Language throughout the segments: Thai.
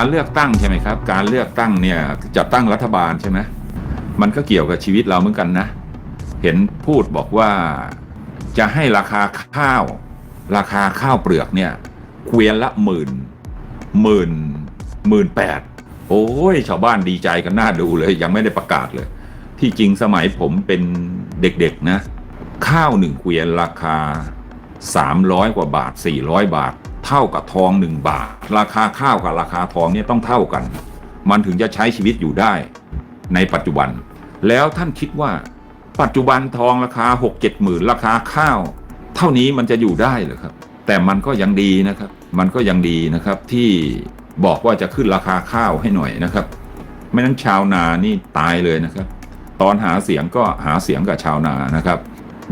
การเลือกตั้งใช่ไหมครับ การเลือกตั้งเนี่ยจะตั้งรัฐบาลใช่ไหมมันก็เกี่ยวกับชีวิตเราเหมือนกันนะ เห็นพูดบอกว่าจะให้ราคาข้าว ราคาข้าวเปลือกเนี่ยเกวียนละหมื่นหมื่นหมื่นแปดโอ้ยชาวบ้านดีใจกันน่าดูเลย ยังไม่ได้ประกาศเลย ที่จริงสมัยผมเป็นเด็กๆนะ ข้าวหนึ่งเกวียนราคา 300 กว่าบาท 400 บาท เท่ากับทองหนึ่งบาท ราคาข้าวกับราคาทองเนี่ยต้องเท่ากัน มันถึงจะใช้ชีวิตอยู่ได้ในปัจจุบัน แล้วท่านคิดว่า ปัจจุบันทองราคา6 7หมื่นราคาข้าว เท่านี้มันจะอยู่ได้หรือครับ แต่มันก็ยังดีนะครับ มันก็ยังดีนะครับที่บอกว่าจะขึ้นราคาข้าวให้หน่อยนะครับ ไม่นั้นชาวนานี่ตายเลยนะครับ ตอนหาเสียงก็หาเสียงกับชาวนานะครับ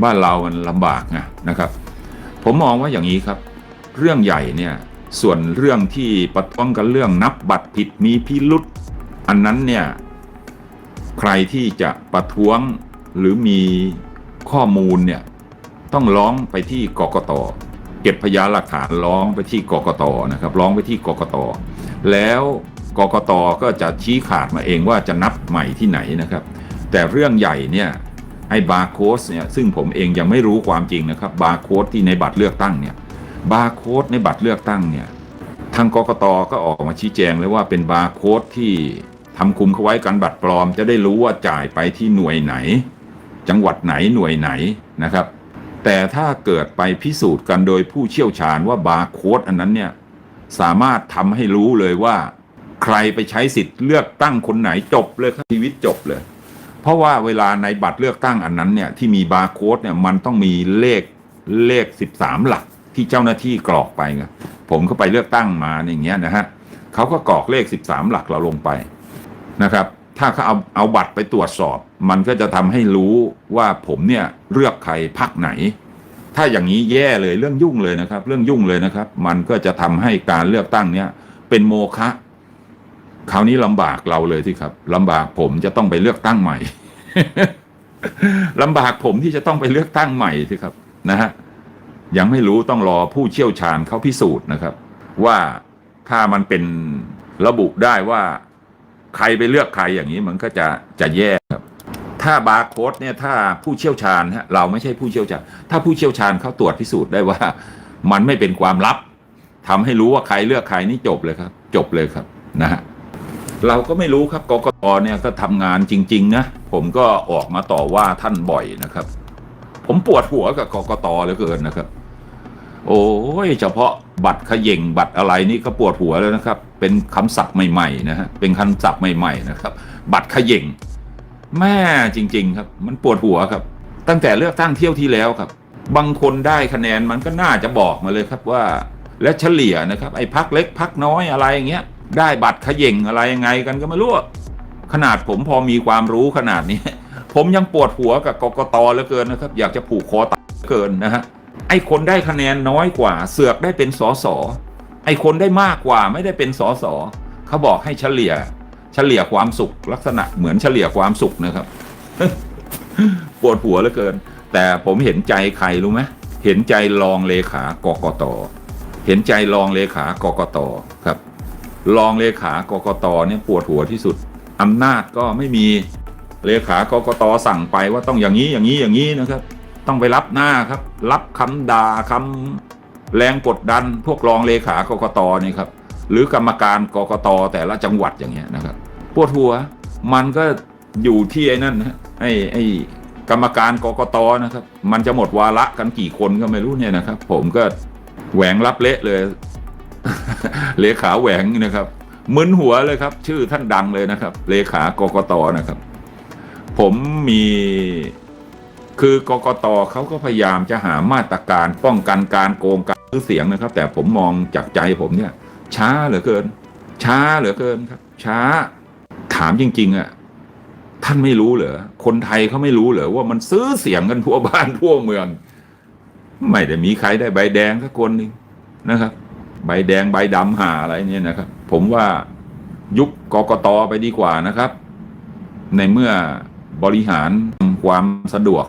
บ้านเรามันลำบากไงนะครับ ผมมองว่าอย่างนี้ครับ เรื่องใหญ่เนี่ยส่วนเรื่องที่ประท้วงกันเรื่องนับบัตรผิดมีพิรุษอันนั้นเนี่ยใครที่จะประท้วงหรือมีข้อมูลเนี่ยต้องร้องไปที่กกตเก็บพยานหลักฐานร้องไปที่กกตนะครับร้องไปที่กกตแล้วกกตก็จะชี้ขาดมาเองว่าจะนับใหม่ที่ไหนนะครับ แต่เรื่องใหญ่เนี่ยไอ้บาร์โค้ดเนี่ยซึ่งผมเองยังไม่รู้ความจริงนะครับบาร์โค้ดที่ในบัตรเลือกตั้งเนี่ย บาร์โค้ดในบัตรเลือกตั้งเนี่ยทางกกตก็ออกมาชี้แจงเลยว่าเป็นบาร์โค้ดที่ทำคุมเขาไว้กันบัตรปลอม จะได้รู้ว่าจ่ายไปที่หน่วยไหน จังหวัดไหนหน่วยไหนนะครับ แต่ถ้าเกิดไปพิสูจน์กันโดยผู้เชี่ยวชาญว่าบาร์โค้ดอันนั้นเนี่ยสามารถทำให้รู้เลยว่า ใครไปใช้สิทธิ์เลือกตั้งคนไหนจบเลยชีวิตจบเลย เพราะว่าเวลาในบัตรเลือกตั้งอันนั้นเนี่ยที่มีบาร์โค้ดเนี่ยมันต้องมีเลขเลข 13 หลัก ที่เจ้าหน้าที่กรอกไปไงผมก็ไปเลือกตั้งมาอย่างเงี้ยนะฮะเขาก็กรอกเลข 13 หลักเราลงไปนะครับ ถ้าเขาเอาเอาบัตรไปตรวจสอบ มันก็จะทำให้รู้ว่าผมเนี่ยเลือกใครพักไหน ถ้าอย่างนี้แย่เลยเรื่องยุ่งเลยนะครับ เรื่องยุ่งเลยนะครับ มันก็จะทำให้การเลือกตั้งเนี่ยเป็นโมฆะคราวนี้ลำบากเราเลยที่ครับลำบากผมจะต้องไปเลือกตั้งใหม่ลำบากผมที่จะต้องไปเลือกตั้งใหม่สิครับนะฮะ ยังไม่รู้ต้องรอผู้เชี่ยวชาญเขาพิสูจน์นะครับ ว่าถ้ามันเป็นระบุได้ว่าใครไปเลือกใครอย่างนี้มันก็จะจะแย่ครับ ถ้าบาร์โค้ดเนี่ยถ้าผู้เชี่ยวชาญฮะเราไม่ใช่ผู้เชี่ยวชาญ ถ้าผู้เชี่ยวชาญเขาตรวจพิสูจน์ได้ว่า มันไม่เป็นความลับทำให้รู้ว่าใครเลือกใครนี่จบเลยครับ จบเลยครับนะฮะเราก็ไม่รู้ครับกกตเนี่ยก็ทำงานจริง ๆ นะ ผมก็ออกมาต่อว่าท่านบ่อยนะครับ ผมปวดหัวกับกกตเหลือเกินนะครับ โอ้ยเฉพาะบัตรขย่งบัตรอะไรนี่ก็ปวดหัวแล้วนะครับ เป็นคำศัพท์ใหม่ๆนะฮะเป็นคำศัพท์ใหม่ๆนะครับ บัตรขย่งแม่จริง ๆ ครับ มันปวดหัวครับ ตั้งแต่เลือกตั้งเที่ยวที่แล้วครับ บางคนได้คะแนนมันก็น่าจะบอกมาเลยครับว่า และเฉลี่ยนะครับ ไอ้พักเล็กพักน้อยอะไรอย่างเงี้ยได้บัตรขย่งอะไรยังไงกันก็ไม่รู้ขนาดผมพอมีความรู้ขนาดนี้ ผมยังปวดหัวกับกกตเหลือเกินนะครับ อยากจะผูกคอตายเหลือเกินนะฮะไอ้คนได้คะแนนน้อยกว่า เสือกได้เป็นสอสอไอ้คนได้มากกว่าไม่ได้เป็นสอสอเขาบอกให้เฉลี่ย เฉลี่ยความสุขลักษณะเหมือนเฉลี่ยความสุขนะครับ ปวดหัวเหลือเกิน แต่ผมเห็นใจใครรู้ไหมเห็นใจรองเลขากกตเห็นใจรองเลขากกตครับรองเลขากกตเนี่ยปวดหัวที่สุดอำนาจก็ไม่มี เลขากกตสั่งไปว่าต้องอย่างนี้อย่างนี้อย่างนี้นะครับ ต้องไปรับหน้าครับ รับคำด่าคำแรงกดดันพวกรองเลขากกตนี่ครับ หรือกรรมการกกตแต่ละจังหวัดอย่างเงี้ยนะครับปวดหัวมันก็อยู่ที่ไอ้นั่นนะไอ้ไอ้กรรมการกกตนะครับ มันจะหมดวาระกันกี่คนก็ไม่รู้เนี่ยนะครับ ผมก็แหวงรับเละเลย เลขาแหวงนะครับมึนหัวเลยครับ ชื่อท่านดังเลยนะครับ เลขากกตนะครับ ผมมีคือกกตเขาก็พยายามจะหามาตรการป้องกันการโกงการซื้อเสียงนะครับ แต่ผมมองจากใจผมเนี่ย ช้าเหลือเกิน ช้าเหลือเกินครับ ช้าถามจริง ๆอะท่านไม่รู้เหรอคนไทยเขาไม่รู้เหรอว่ามันซื้อเสียงกันทั่วบ้านทั่วเมือง ไม่ได้มีใครได้ใบแดงสักคนนึงนะครับ ใบแดงใบดำหาอะไรเนี่ยนะครับ ผมว่ายุบกกตไปดีกว่านะครับ ในเมื่อ บริหารความสะดวก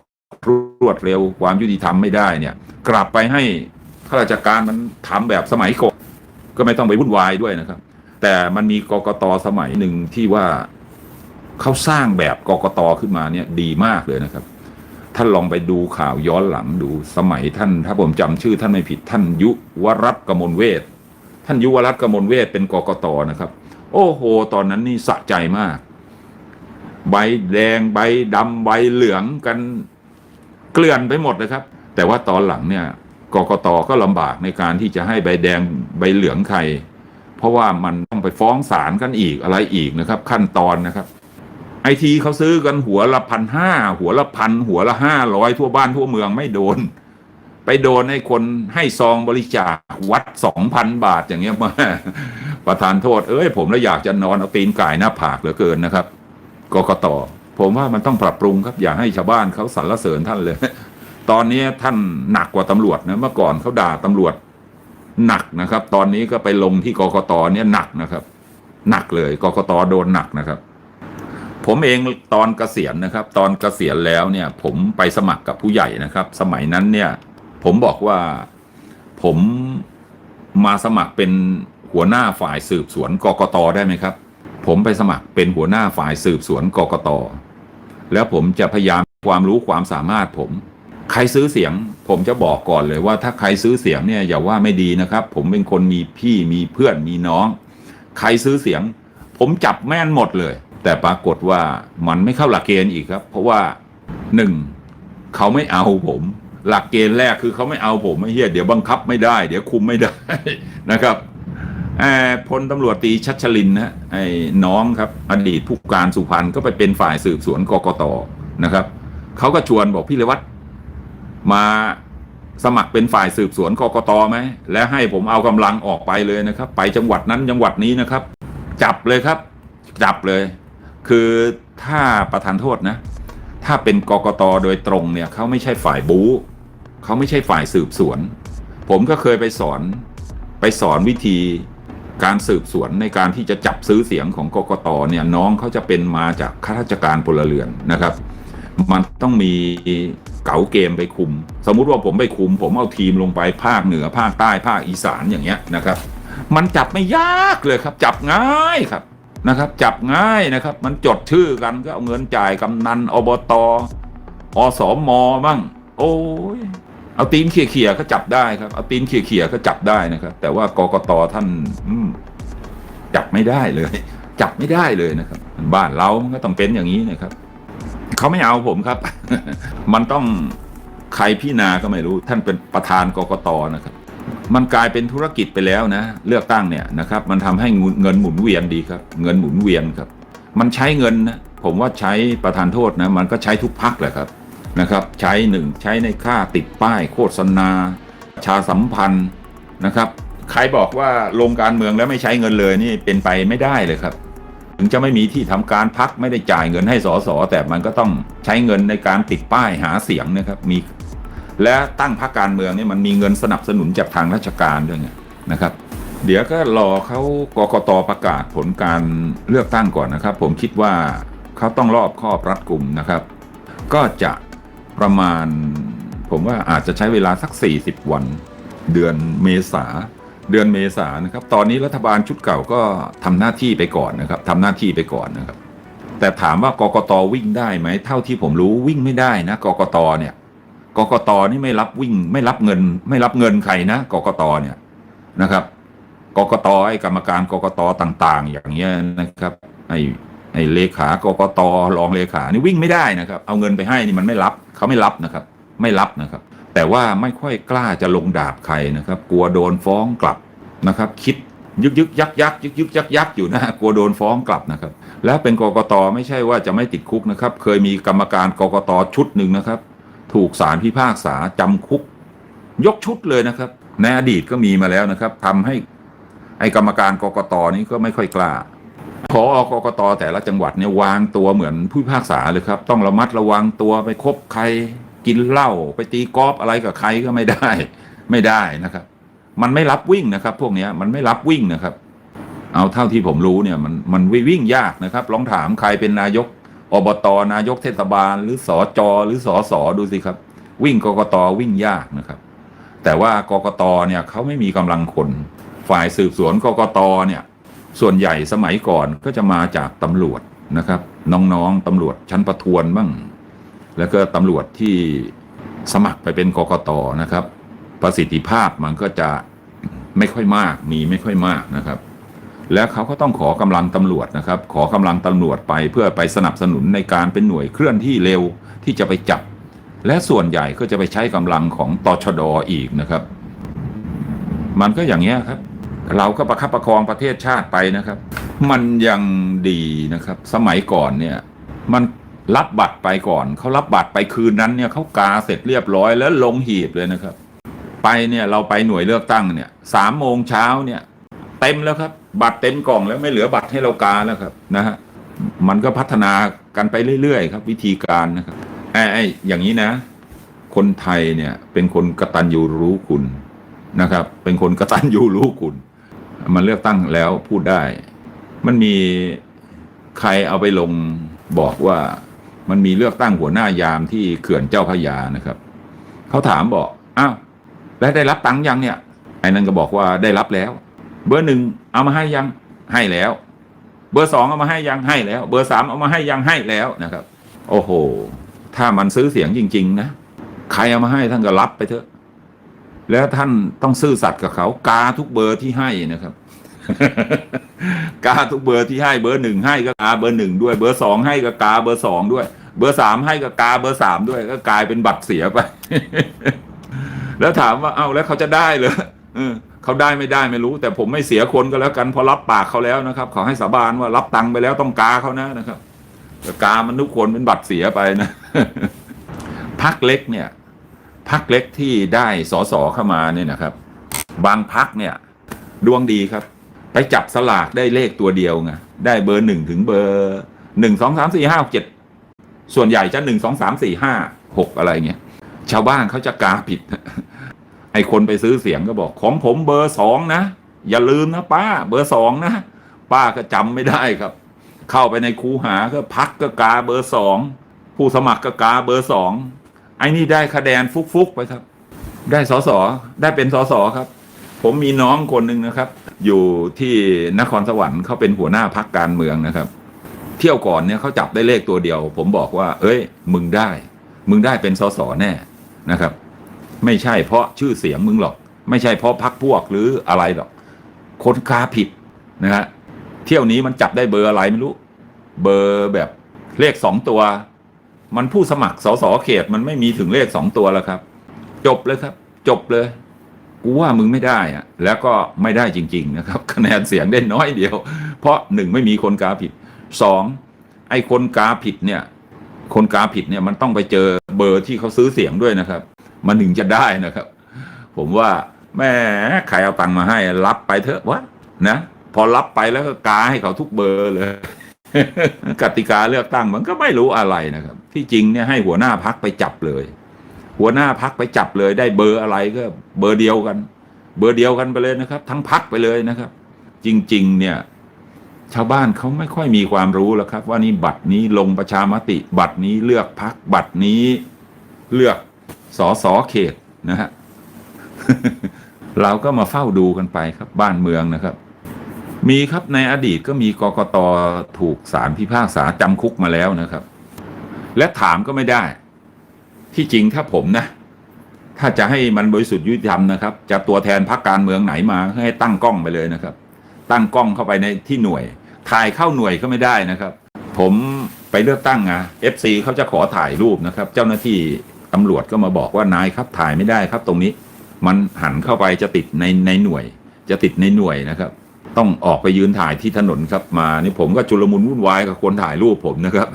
รวดเร็วความยุติธรรมไม่ได้เนี่ย กลับไปให้ข้าราชการมันทำแบบสมัยก่อนก็ไม่ต้องไปวุ่นวายด้วยนะครับ แต่มันมีกกตสมัยหนึ่งที่ว่าเขาสร้างแบบกกตขึ้นมาเนี่ยดีมากเลยนะครับ ท่านลองไปดูข่าวย้อนหลังดูสมัยท่าน ถ้าผมจำชื่อท่านไม่ผิดท่านยุวรัตกมลเวทท่านยุวรัตกมลเวทเป็นกกตนะครับ โอ้โห ตอนนั้นนี่สะใจมาก ใบแดงใบดำใบเหลืองกันเกลื่อนไปหมดนะครับ แต่ว่าตอนหลังเนี่ยกกตก็ลำบากในการที่จะให้ใบแดงใบเหลืองใคร เพราะว่ามันต้องไปฟ้องศาลกันอีกอะไรอีกนะครับ ขั้นตอนนะครับไอทีเขาซื้อกันหัวละพันห้าหัวละพันหัวละห้าร้อยทั่วบ้านทั่วเมืองไม่โดน ไปโดนให้คนให้ซองบริจาควัดสองพันบาทอย่างเงี้ยมาประธานโทษเอ้ยผมแล้วอยากจะนอนเอาตีนก่ายหน้าผากเหลือเกินนะครับ กกตผมว่ามันต้องปรับปรุงครับอย่าให้ชาวบ้านเขาสรรเสริญท่านเลย ตอนนี้ท่านหนักกว่าตำรวจนะเมื่อก่อนเขาด่าตำรวจหนักนะครับ ตอนนี้ก็ไปลงที่กกตเนี่ยหนักนะครับ หนักเลยกกตโดนหนักนะครับ ผมเองตอนเกษียณนะครับ ตอนเกษียณแล้วเนี่ย ผมไปสมัครกับผู้ใหญ่นะครับ สมัยนั้นเนี่ย ผมบอกว่าผมมาสมัครเป็นหัวหน้าฝ่ายสืบสวนกกตได้ไหมครับ ผมไปสมัครเป็นหัวหน้าฝ่ายสืบสวนกกตแล้วผมจะพยายามความรู้ความสามารถผม ใครซื้อเสียง ผมจะบอกก่อนเลยว่า ถ้าใครซื้อเสียงเนี่ยอย่าว่าไม่ดีนะครับ ผมเป็นคนมีพี่มีเพื่อนมีน้อง ใครซื้อเสียง ผมจับแม่นหมดเลย แต่ปรากฏว่ามันไม่เข้าหลักเกณฑ์อีกครับ เพราะว่าหนึ่งเขาไม่เอาผม หลักเกณฑ์แรกคือเขาไม่เอาผมไม่เฮียเดี๋ยวบังคับไม่ได้ เดี๋ยวคุมไม่ได้นะครับ พลตำรวจตีชัชลินนะไอ้น้องครับ อดีตผู้การสุพรรณก็ไปเป็นฝ่ายสืบสวนกกตนะครับเขาก็ชวนบอกพี่เลวัตมาสมัครเป็นฝ่ายสืบสวนกกตไหมและให้ผมเอากำลังออกไปเลยนะครับ ไปจังหวัดนั้นจังหวัดนี้นะครับ จับเลยครับ จับเลย คือถ้าประธานโทษนะ ถ้าเป็นกกตโดยตรงเนี่ยเขาไม่ใช่ฝ่ายบู๊เขาไม่ใช่ฝ่ายสืบสวน ผมก็เคยไปสอนไปสอนวิธี การสืบสวนในการที่จะจับซื้อเสียงของกกตเนี่ยน้องเขาจะเป็นมาจากข้าราชการพลเรือนนะครับ มันต้องมีเก๋าเกมไปคุม สมมุติว่าผมไปคุม ผมเอาทีมลงไปภาคเหนือภาคใต้ภาคอีสานอย่างเงี้ยนะครับ มันจับไม่ยากเลยครับ จับง่ายครับนะครับ จับง่ายนะครับ มันจดชื่อกันก็เอาเงินจ่ายกำนันอบตอสมบ้างโอ้ย เอาตีนเขี่ยๆก็จับได้ครับเอาตีนเขี่ยๆก็จับได้นะครับ แต่ว่ากกตท่านจับไม่ได้เลย จับไม่ได้เลยนะครับ บ้านเรามันก็ต้องเป็นอย่างนี้นะครับเขาไม่เอาผมครับ มันต้องใครพี่นาก็ไม่รู้ ท่านเป็นประธานกกตนะครับ มันกลายเป็นธุรกิจไปแล้วนะ เลือกตั้งเนี่ยนะครับ มันทำให้เงินหมุนเวียนดีครับ เงินหมุนเวียนครับ มันใช้เงินนะผมว่าใช้ประธานโทษนะ มันก็ใช้ทุกพักแหละครับ นะครับ ใช้หนึ่งใช้ในค่าติดป้ายโฆษณาประชาสัมพันธ์นะครับใครบอกว่าลงการเมืองแล้วไม่ใช้เงินเลยนี่เป็นไปไม่ได้เลยครับ ถึงจะไม่มีที่ทำการพักไม่ได้จ่ายเงินให้สสแต่มันก็ต้องใช้เงินในการติดป้ายหาเสียงนะครับมี และตั้งพรรคการเมืองนี่มันมีเงินสนับสนุนจากทางราชการด้วยนะครับ เดี๋ยวก็รอเขากกตประกาศผลการเลือกตั้งก่อนนะครับ ผมคิดว่าเขาต้องรอบคอบรัดกลุ่มนะครับ ก็จะ ประมาณ ผมว่าอาจจะใช้เวลาสัก 40 วัน เดือนเมษาเดือนเมษานะครับ ตอนนี้รัฐบาลชุดเก่าก็ทำหน้าที่ไปก่อนนะครับทำหน้าที่ไปก่อนนะครับ แต่ถามว่ากกตวิ่งได้ไหม เท่าที่ผมรู้วิ่งไม่ได้นะกกตเนี่ยกกตนี่ไม่รับวิ่งไม่รับเงิน ไม่รับเงินใครนะกกตเนี่ยนะครับกกตไอ้กรรมการกกตต่าง ๆ อย่างเงี้ยนะครับไอ้ ไอ้เลขากกตรองเลขานี่วิ่งไม่ได้นะครับ เอาเงินไปให้นี่มันไม่รับเขาไม่รับนะครับ ไม่รับนะครับ แต่ว่าไม่ค่อยกล้าจะลงดาบใครนะครับ กลัวโดนฟ้องกลับนะครับ คิดยึกยึกยักยักยึกยึกยักยักอยู่นะกลัวโดนฟ้องกลับนะครับ แล้วเป็นกกตไม่ใช่ว่าจะไม่ติดคุกนะครับ เคยมีกรรมการกกตชุดหนึ่งนะครับ ถูกศาลพิพากษาจำคุก ยกชุดเลยนะครับในอดีตก็มีมาแล้วนะครับทำให้ไอ้กรรมการกกตนี้ก็ไม่ค่อยกล้า พอกกตแต่ละจังหวัดเนี่ยวางตัวเหมือนผู้พิพากษาเลยครับ ต้องระมัดระวังตัวไปคบใครกินเหล้าไปตีกอล์ฟอะไรกับใครก็ไม่ได้ ไม่ได้นะครับ มันไม่รับวิ่งนะครับ พวกนี้มันไม่รับวิ่งนะครับ เอาเท่าที่ผมรู้เนี่ย มันมันวิ่งยากนะครับ ลองถามใครเป็นนายกอบตนายกเทศบาล หรือสอจอหรือสอสอดูสิครับ วิ่งกกตวิ่งยากนะครับ แต่ว่ากกตเนี่ยเขาไม่มีกำลังคน ฝ่ายสืบสวนกกตเนี่ย ส่วนใหญ่สมัยก่อนก็จะมาจากตำรวจนะครับ น้องๆตำรวจชั้นประทวนบ้าง แล้วก็ตำรวจที่สมัครไปเป็นกกตนะครับ ประสิทธิภาพมันก็จะไม่ค่อยมากมีไม่ค่อยมากนะครับ แล้วเขาก็ต้องขอกำลังตำรวจนะครับ ขอกำลังตำรวจไปเพื่อไปสนับสนุนในการเป็นหน่วยเคลื่อนที่เร็วที่จะไปจับ และส่วนใหญ่ก็จะไปใช้กำลังของตชดอีกนะครับ มันก็อย่างเงี้ยครับ เราก็ประคับประคองประเทศชาติไปนะครับ มันยังดีนะครับ สมัยก่อนเนี่ยมันรับบัตรไปก่อนเขารับบัตรไปคืนนั้นเนี่ยเขากาเสร็จเรียบร้อยแล้วลงหีบเลยนะครับ ไปเนี่ยเราไปหน่วยเลือกตั้งเนี่ยสามโมงเช้าเนี่ย เต็มแล้วครับ บัตรเต็มกล่องแล้วไม่เหลือบัตรให้เรากาแล้วครับนะฮะมันก็พัฒนากันไปเรื่อยๆครับ วิธีการนะครับไอ้ไอ้อย่างนี้นะ คนไทยเนี่ยเป็นคนกระตัญญูรู้คุณนะครับ เป็นคนกระตัญญูรู้คุณ มันเลือกตั้งแล้วพูดได้ มันมีใครเอาไปลงบอกว่ามันมีเลือกตั้งหัวหน้ายามที่เขื่อนเจ้าพระยานะครับเขาถามบอกอ้าวแล้วได้รับตังค์ยังเนี่ยไอ้นั่นก็บอกว่าได้รับแล้ว เบอร์หนึ่งเอามาให้ยังให้แล้ว เบอร์สองเอามาให้ยังให้แล้ว เบอร์สามเอามาให้ยังให้แล้วนะครับ โอ้โห ถ้ามันซื้อเสียงจริง ๆ นะ ใครเอามาให้ท่านก็รับไปเถอะ แล้วท่านต้องซื่อสัตย์กับเขา กาทุกเบอร์ที่ให้นะครับ กาทุกเบอร์ที่ให้เบอร์หนึ่งให้ก็กาเบอร์หนึ่งด้วย เบอร์สองให้ก็กาเบอร์สองด้วย เบอร์สามให้ก็กาเบอร์สามด้วย ก็กลายเป็นบัตรเสียไป แล้วถามว่าเอ้าแล้วเขาจะได้เหรอเขาได้ไม่ได้ไม่รู้ แต่ผมไม่เสียคนก็แล้วกันเพอรับปากเขาแล้วนะครับขอให้สาบานว่ารับตังค์ไปแล้วต้องกาเขานะนะครับกามันทุกคนเป็นบัตรเสียไปนะพักเล็กเนี่ย พักเล็กที่ได้สอสอเข้ามาเนี่ยนะครับ บางพักเนี่ย ดวงดีครับ ไปจับสลากได้เลขตัวเดียวไงได้เบอร์หนึ่งถึงเบอร์หนึ่งสองสามสี่ห้าเจ็ดส่วนใหญ่จะหนึ่งสองสามสี่ห้าหกอะไรเงี้ยชาวบ้านเขาจะกาผิด ไอคนไปซื้อเสียงก็บอก ของผมเบอร์สองนะ อย่าลืมนะป้า เบอร์สองนะ ป้าก็จำไม่ได้ครับ เข้าไปในคูหาก็พักก็กาเบอร์สองผู้สมัครก็กาเบอร์สอง ไอ้นี่ได้คะแนนฟุกๆไปครับ ได้สอสอได้เป็นสอสอครับ ผมมีน้องคนหนึ่งนะครับ อยู่ที่นครสวรรค์เขาเป็นหัวหน้าพักการเมืองนะครับ เที่ยวก่อนเนี่ยเขาจับได้เลขตัวเดียว ผมบอกว่า เอ้ย มึงได้ มึงได้เป็นสสแน่นะครับ ไม่ใช่เพราะชื่อเสียงมึงหรอก ไม่ใช่เพราะพักพวกหรืออะไรหรอกคนกาผิดนะฮะเที่ยวนี้มันจับได้เบอร์อะไรไม่รู้ เบอร์แบบเลขสองตัว มันผู้สมัครสสเขตมันไม่มีถึงเลขสองตัวแล้วครับ จบเลยครับ จบเลย กูว่ามึงไม่ได้อะแล้วก็ไม่ได้จริง ๆ นะครับ คะแนนเสียงได้น้อยเดียว เพราะหนึ่งไม่มีคนกาผิดสองไอ้คนกาผิดเนี่ย คนกาผิดเนี่ยมันต้องไปเจอเบอร์ที่เขาซื้อเสียงด้วยนะครับ มันถึงจะได้นะครับ ผมว่าแม่ใครเอาตังค์มาให้ รับไปเถอะวะนะ พอรับไปแล้วก็กาให้เขาทุกเบอร์เลย กติกาเลือกตั้งมันก็ไม่รู้อะไรนะครับ ที่จริงเนี่ยให้หัวหน้าพักไปจับเลย หัวหน้าพักไปจับเลย ได้เบอร์อะไรก็เบอร์เดียวกัน เบอร์เดียวกันไปเลยนะครับ ทั้งพักไปเลยนะครับ จริง ๆ เนี่ย ชาวบ้านเขาไม่ค่อยมีความรู้แล้วครับ ว่านี่บัตรนี้ลงประชามติ บัตรนี้เลือกพักบัตรนี้เลือกสอสอเขตนะฮะเราก็มาเฝ้าดูกันไปครับบ้านเมืองนะครับ มีครับในอดีตก็มีกกตถูกศาลพิพากษาจำคุกมาแล้วนะครับ และถามก็ไม่ได้ ที่จริงถ้าผมนะ ถ้าจะให้มันบริสุทธิ์ยุติธรรมนะครับ จะตัวแทนพรรคการเมืองไหนมาให้ตั้งกล้องไปเลยนะครับ ตั้งกล้องเข้าไปในที่หน่วย ถ่ายเข้าหน่วยก็ไม่ได้นะครับ ผมไปเลือกตั้งอะเอฟซีเขาจะขอถ่ายรูปนะครับ เจ้าหน้าที่ตำรวจก็มาบอกว่านายครับถ่ายไม่ได้ครับ ตรงนี้ มันหันเข้าไปจะติดในในหน่วย จะติดในหน่วยนะครับ ต้องออกไปยืนถ่ายที่ถนนครับมา นี่ผมก็จุลมุนวุ่นวายกับคนถ่ายรูปผมนะครับ